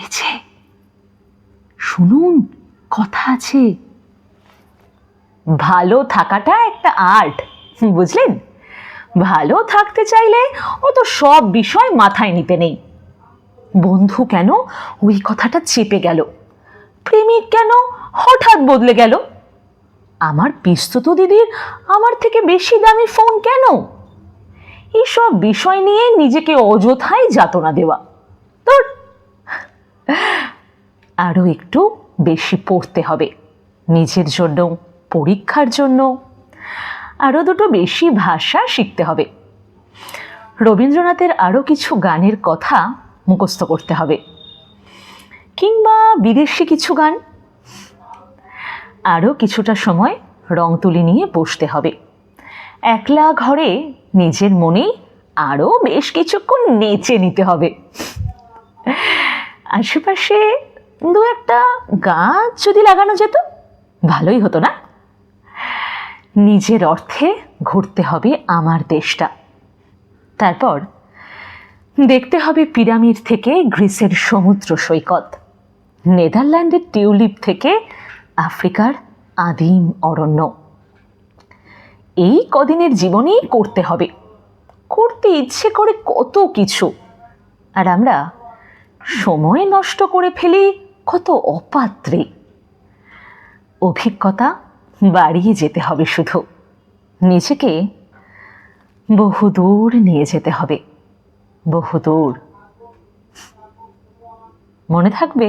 এই শুনুন, কথা আছে। ভালো থাকাটা একটা আর্ট, বুঝলেন? ভালো থাকতে চাইলে অত সব বিষয় মাথায় নিতে নেই। বন্ধু কেন ওই কথাটা চেপে গেল? প্রেমিক কেন হঠাৎ বদলে গেল? আমার পিস্তুত দিদির আমার থেকে বেশি দামি ফোন কেন? এইসব বিষয় নিয়ে নিজেকে অযথাই যাতনা দেওয়া। তোর আরও একটু বেশি পড়তে হবে। নিজের জন্য, পরীক্ষার জন্য আরও দুটো বেশি ভাষা শিখতে হবে। রবীন্দ্রনাথের আরও কিছু গানের কথা মুখস্থ করতে হবে। কিংবা বিদেশি কিছু গান। আরও কিছুটা সময় রং তুলি নিয়ে বসতে হবে। একলা ঘরে নিজের মনেই আরও বেশ কিছুক্ষণ নেচে নিতে হবে। আশেপাশে দু একটা গাছ যদি লাগানো যেত, ভালোই হতো না? নিজের অর্থে ঘুরতে হবে আমার দেশটা। তারপর দেখতে হবে পিরামিড থেকে গ্রিসের সমুদ্র সৈকত, নেদারল্যান্ডের টিউলিপ থেকে আফ্রিকার আদিম অরণ্য। এই কদিনের জীবনেই করতে হবে। করতে ইচ্ছে করে কত কিছু। আর আমরা সময় নষ্ট করে ফেলি কত অপাত্রে। অভিজ্ঞতা বাড়িয়ে যেতে হবে শুধু। নিজেকে বহুদূর নিয়ে যেতে হবে। বহুদূর। মনে থাকবে